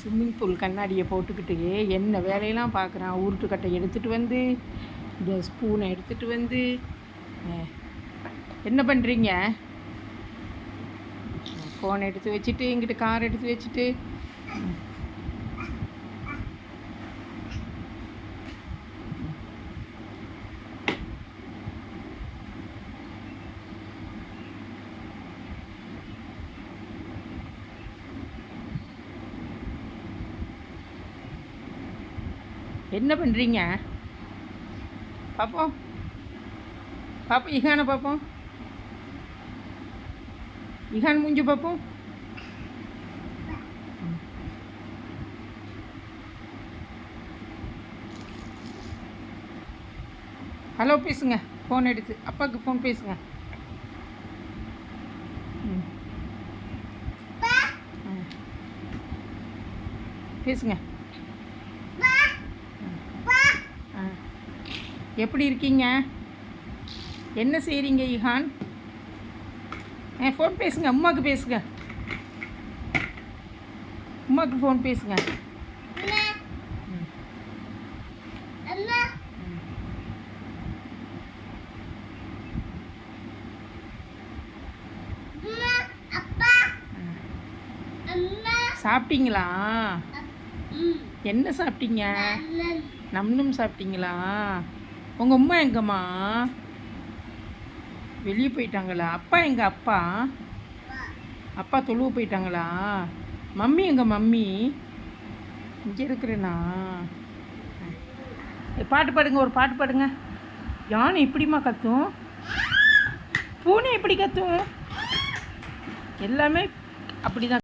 Swimming pool கண்ணாடியை போட்டுக்கிட்டு என்ன வேலையெல்லாம் பார்க்குறான்? உருட்டுக்கட்டை எடுத்துகிட்டு வந்து இந்த ஸ்பூனை எடுத்துகிட்டு வந்து என்ன பண்ணுறீங்க ஃபோன் எடுத்து வச்சுட்டு இங்கிட்டு கார் எடுத்து வச்சுட்டு என்ன பண்ணுறீங்க பார்ப்போம் பார்ப்போம் இகானை பார்ப்போம் இகான் மூஞ்சி பார்ப்போம் ஹலோ பேசுங்க. ஃபோன் எடுத்து அப்பாவுக்கு ஃபோன் பேசுங்க. பேசுங்க. எப்படி இருக்கீங்க? என்ன செய்கிறீங்க இஹான்? ஏ ஃபோன் பேசுங்க அம்மாவுக்கு பேசுங்க. அம்மாவுக்கு ஃபோன் பேசுங்க. சாப்பிட்டீங்களா? என்ன சாப்பிட்டீங்க? நம்மளும் சாப்பிட்டீங்களா? உங்கள் அம்மா எங்கம்மா? வெளியே போயிட்டாங்களா? அப்பா எங்கள் அப்பா? அப்பா தொழுவு போயிட்டாங்களா? மம்மி எங்கள் மம்மி? இங்கே இருக்கிறேண்ணா பாட்டு பாடுங்க ஒரு பாட்டு பாடுங்க. யானை இப்படிம்மா கத்தும்? பூனை எப்படி கத்தும்? எல்லாமே அப்படி தான்